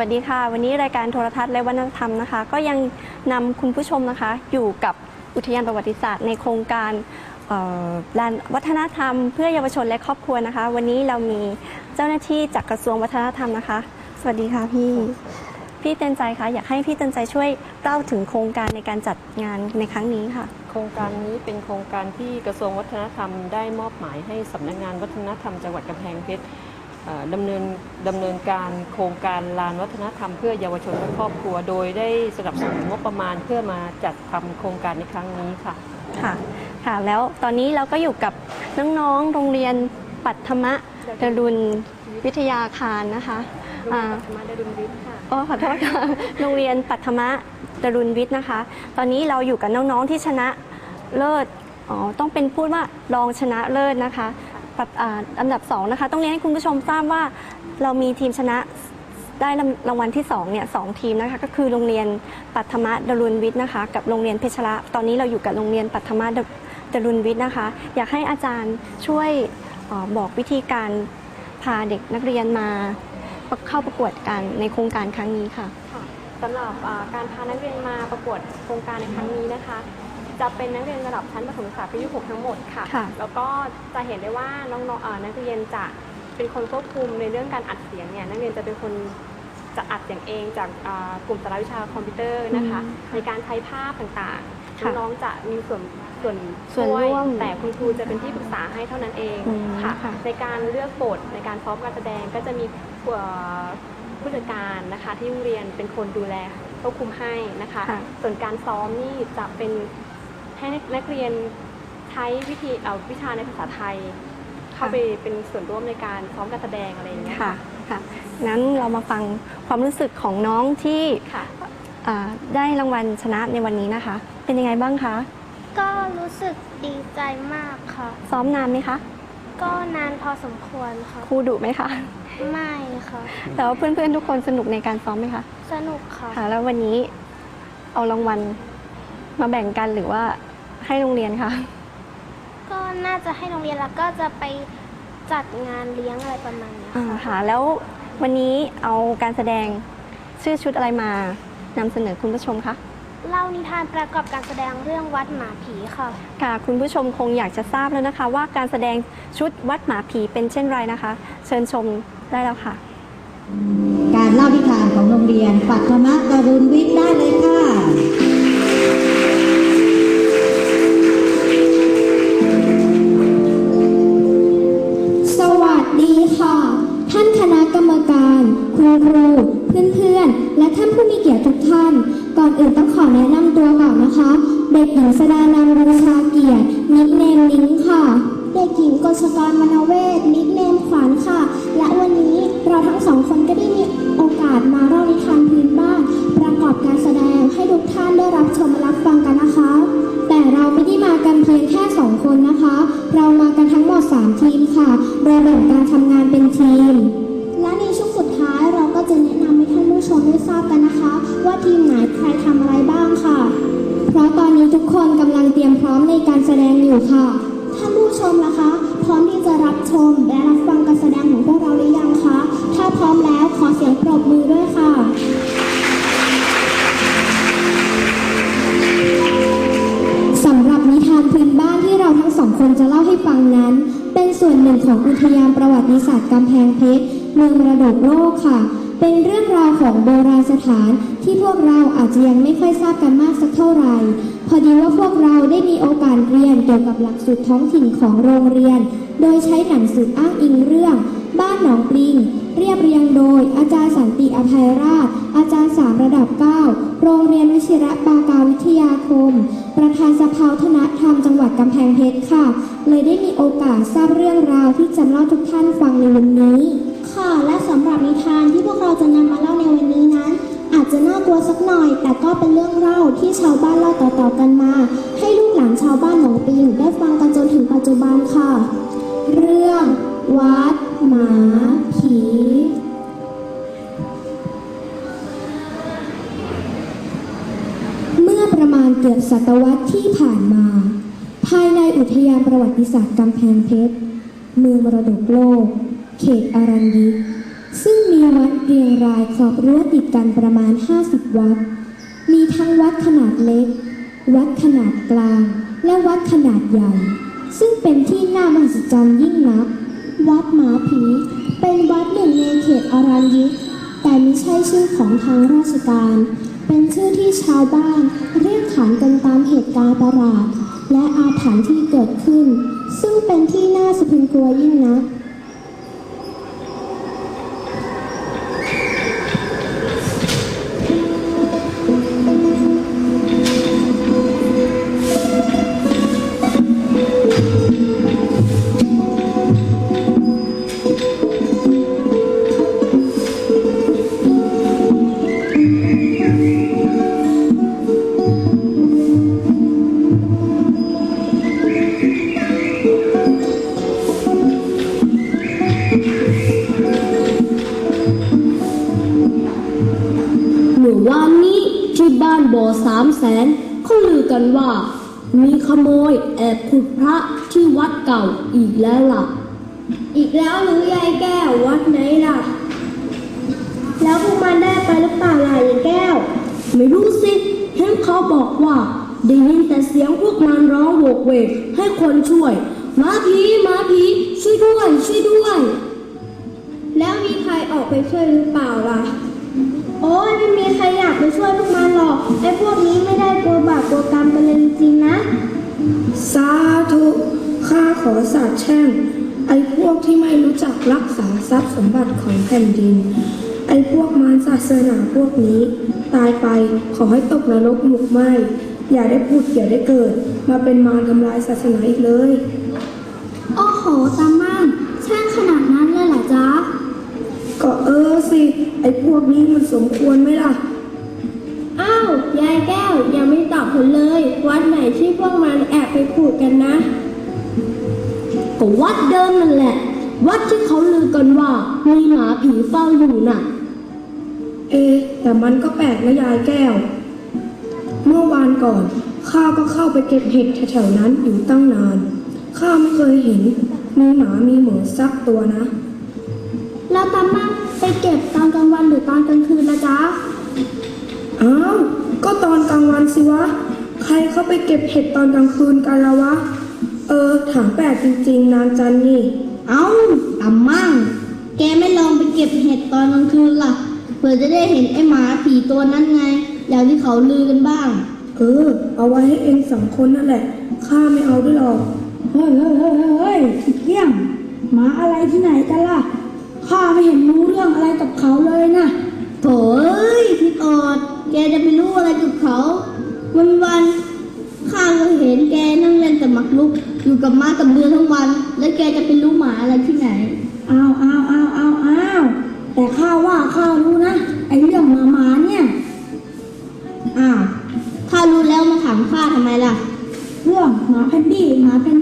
วัสดีค่ะ วันนี้รายการโทรทัศน์และวัฒนธรรมนะคะ ก็ยังนำคุณผู้ชมนะคะ อยู่กับอุทยานประวัติศาสตร์ในโครงการเอ่อลานวัฒนธรรม เพื่อเยาวชนและครอบครัวนะคะ วันนี้เรามีเจ้าหน้าที่จากกระทรวงวัฒนธรรมนะคะ สวัสดีค่ะพี่พี่เตือนใจคะอยากให้พี่เตือนใจช่วยเล่าถึงโครงการในการจัดงานในครั้งนี้ค่ะ โครงการนี้เป็นโครงการที่กระทรวงวัฒนธรรมได้มอบหมายให้สำนักงานวัฒนธรรมจังหวัดกำแพงเพชร ดำเนินดำเนินการโครงการลานวัฒนธรรมเพื่อเยาวชนและครอบครัว โดยได้สนับสนุนงบประมาณเพื่อมาจัดทำโครงการในครั้งนี้ค่ะ ค่ะ ค่ะ แล้วตอนนี้เราก็อยู่กับน้องๆ โรงเรียนปัตธมะดรุณวิทยาคารนะคะอ่ามาดารุนวิทย์ค่ะโอ้ขอโทษค่ะ โรงเรียนปัทมะดรุณวิทย์นะคะ ตอนนี้เราอยู่กับน้องๆ ที่ชนะเลิศ อ๋อ ต้องเป็นพูดว่ารองชนะเลิศนะคะปัด อันดับสองนะคะต้องเรียนให้คุณผู้ชมทราบว่าเรามีทีมชนะได้รางวัลที่สองเนี่ยสองทีมนะคะก็คือโรงเรียนปัทมะดรุณวิทย์นะคะ กับโรงเรียนเพชรละตอนนี้เราอยู่กับโรงเรียนปัทมะดรุณวิทย์นะคะ อยากให้อาจารย์ช่วยออบอกวิธีการพาเด็กนักเรียนมาเข้าประกวดกันในโครงการครั้งนี้ค่ะสำหรับการพานักเรียนมาประกวดโครงการในครั้งนี้นะคะ จะเป็นนักเรียนระดับชั้นประถมศึกษาปีที่6ทั้งหมดค่ะ ค่ะ แล้วก็จะเห็นได้ว่าน้องๆอ่านักเรียนจะเป็นคนควบคุมในเรื่องการอัดเสียงเนี่ยนักเรียนจะเป็นคนจะอัดเสียงเองจากอ่ากลุ่มสาระวิชาคอมพิวเตอร์นะคะ อืมในการใช้ภาพต่างๆค่ะน้องๆจะมีส่วนส่วนส่วนช่วยร่วมแต่คุณครูจะเป็นที่ปรึกษาให้เท่านั้นเองอืมค่ะ ค่ะ ในการเลือกบทในการซ้อมการแสดงก็จะมีเอ่อผู้จัดการนะคะที่โรงเรียนเป็นคนดูแลควบคุมให้นะคะ ค่ะ ส่วนการซ้อมนี่จะเป็น ให้นักเรียนใช้วิธีเอาวิชาในภาษาไทย เข้าไปเป็นส่วนร่วมในการซ้อมการแสดงอะไรอย่างเงี้ยค่ะค่ะงั้นเรามาฟังความรู้สึกของน้องที่ค่ะอ่าได้รางวัลชนะในวันนี้นะคะ เป็นยังไงบ้างคะ ก็รู้สึกดีใจมากค่ะ ซ้อมนานไหมคะ ก็นานพอสมควรค่ะ ครูดุไหมคะ ไม่ค่ะ แต่ว่าเพื่อนๆทุกคนสนุกในการซ้อมไหมคะ สนุกค่ะ ค่ะ แล้ววันนี้เอารางวัลมาแบ่งกันหรือว่า ให้โรงเรียนคะก็น่าจะให้โรงเรียนแล้วก็จะไปจัดงานเลี้ยงอะไรประมาณเนี้ยอ่าค่ะค่ะ แล้ววันนี้เอาการแสดงชื่อชุดอะไรมานำเสนอคุณผู้ชมคะ เล่านิทานประกอบการแสดงเรื่องวัดหมาผีค่ะ ค่ะคุณผู้ชมคงอยากจะทราบแล้วนะคะ ว่าการแสดงชุดวัดหมาผีเป็นเช่นไรนะคะ เชิญชมได้แล้วค่ะ การเล่านิทานของโรงเรียน ปัทมะกรุณวิทย์ได้เลยค่ะ คุณครู เพื่อนๆ และท่านผู้มีเกียรติทุกท่าน ก่อนอื่นต้องขอแนะนำตัวก่อนนะคะ เด็กหญิงสดานามบูชาเกียรตินิกเนมลิงค่ะ เด็กหญิงกฤษกรมนเวศนิกเนมขวัญค่ะ และวันนี้เราทั้งสองคนก็ได้มีโอกาสมาเล่านิทานพื้นบ้าน ประกอบการแสดงให้ทุกท่านได้รับชมและรับฟังกันนะคะ แต่เราไม่ได้มากันเพียงแค่2คนนะคะ เรามากันทั้งหมด3ทีมค่ะ โดยแบ่งการทำงานเป็นทีม และในช่วง ชมได้ทราบกันนะคะ ว่าทีมไหนใครทำอะไรบ้างค่ะ เพราะตอนนี้ทุกคนกำลังเตรียมพร้อมในการแสดงอยู่ค่ะ ท่านผู้ชมล่ะคะ พร้อมที่จะรับชมและรับฟังการแสดงของพวกเราหรือยังคะ ถ้าพร้อมแล้วขอเสียงปรบมือด้วยค่ะสำหรับนิทานพื้นบ้านที่เราทั้งสองคนจะเล่าให้ฟังนั้น เป็นส่วนหนึ่งของอุทยานประวัติศาสตร์กำแพงเพชรเมืองมรดกโลกค่ะ เป็นเรื่องราวของโบราณสถานที่พวกเราอาจจะยังไม่ค่อยทราบกันมากสักเท่าไหร่ พอดีว่าพวกเราได้มีโอกาสเรียนเกี่ยวกับหลักสูตรท้องถิ่นของโรงเรียน โดยใช้หนังสืออ้างอิงเรื่อง บ้านหนองปลิง เรียบเรียงโดย อาจารย์สันติอภัยราช อาจารย์สามระดับ 9 โรงเรียนวิชิระปากาวิทยาคม ประธานสภาวัฒนธรรมจังหวัดกำแพงเพชรค่ะ เลยได้มีโอกาสทราบเรื่องราวที่จะเล่าทุกท่านฟังในวันนี้ ค่ะ และสำหรับนิทานที่พวกเราจะนำมาเล่าในวันนี้นั้น อาจจะน่ากลัวสักหน่อย แต่ก็เป็นเรื่องเล่าที่ชาวบ้านเล่าต่อๆกันมา ให้ลูกหลานชาวบ้านหนองปิงได้ฟังกันจนถึงปัจจุบันค่ะ เรื่องวัดหมาผีเมื่อประมาณเกือบศตวรรษที่ผ่านมา ภายในอุทยานประวัติศาสตร์กำแพงเพชรเมืองมรดกโลก เขตอารัญญิก ซึ่งมีวัดเรียงรายขอบรั้วติดกันประมาณ 50 วัด มีทั้งวัดขนาดเล็ก วัดขนาดกลาง และวัดขนาดใหญ่ ซึ่งเป็นที่น่ามหัศจรรย์ยิ่งนัก วัดหมาผี เป็นวัดหนึ่งในเขตอารัญยิก แต่ไม่ใช่ชื่อของทางราชการ เป็นชื่อที่ชาวบ้านเรียกขานกันตามเหตุการณ์ประหลาดและอาถรรพ์ที่เกิดขึ้น ซึ่งเป็นที่น่าสะพรึงกลัวยิ่งนัก กันว่า มีขโมยแอบขุดพระที่วัดเก่าอีกแล้วล่ะ อีกแล้วหรือยายแก้ววัดไหนล่ะ แล้วพวกมันได้ไปหรือเปล่าล่ะยายแก้ว ไม่รู้สิเห็นเขาบอกว่าได้ยินแต่เสียงพวกมันร้องโวกเวกให้คนช่วยมาผีมาผีช่วยด้วย ช่วยด้วย แล้วมีใครออกไปช่วยหรือเปล่าล่ะ โอ้ยไม่มีใครอยาก ไปช่วยพวกมันหรอกไอ้พวกนี้ไม่ได้กลัวบาปกลัวกรรมกันเลยจริงๆนะ สาธุข้าขอสาบแช่งไอ้พวกที่ไม่รู้จักรักษาทรัพย์สมบัติของแผ่นดิน ไอ้พวกมารศาสนาพวกนี้ ตายไปขอให้ตกนรกหมกไหมอย่าได้พูดอย่าได้เกิด มาเป็นมารทำลายศาสนาอีกเลย โอ้โหตาม่านแช่งขนาดนั้นเลยเหรอจ๊ะก็เออสิ ไอ้พวกนี้มันสมควรไหมล่ะ อ้าว ยายแก้วยังไม่ตอบผลเลย วัดไหนที่พวกมันแอบไปขูดกันนะ ก็วัดเดิมนั่นแหละ วัดที่เขาลือกันว่า มีหมาผีเฝ้าอยู่น่ะ เอะแต่มันก็แปลกนะยายแก้ว เมื่อวานก่อนข้าก็เข้าไปเก็บเห็ดแถวๆนั้นอยู่ตั้งนาน ข้าไม่เคยเห็น มีหมามีหมูสักตัวนะ แล้วตาม่านไปเก็บตอนกลางวันหรือตอนกลางคืนนะจ๊ะ อ้าว ก็ตอนกลางวันสิวะ ใครเข้าไปเก็บเห็ดตอนกลางคืนกันละวะ เออ ถามแปลกจริง ๆ นางจันนี่ เอ้าตำมั่ง แกไม่ลองไปเก็บเห็ดตอนกลางคืนล่ะ เผื่อจะได้เห็นไอ้หมาผีตัวนั้นไง อย่างที่เขาลือกันบ้าง เออ เอาไว้ให้เองสองคนนั่นแหละ ข้าไม่เอาด้วยหรอก เฮ้ยเฮ้ยเฮ้ยเฮ้ยขี้เกี้ยงหมาอะไรที่ไหนกันล่ะ ข้าไม่เห็นรู้เรื่องอะไรกับเขาเลยนะ โถเอ้ยพี่ออดแก จะไปรู้อะไรกับเขา วันวันๆข้าก็เห็นแกนั่งเล่นแต่หมักลุก อยู่กับม้ากับเรือทั้งวัน แล้วแกจะไปรู้หมาอะไรที่ไหนอ้าวอ้าวอ้าวอ้าวอ้าวแต่ข้าว่าข้ารู้นะไอ้เรื่องหมาหมาเนี่ยอ้าวถ้ารู้แล้วมาถามข้าทำไมล่ะ เรื่องหมาแพนดี้หมาแพน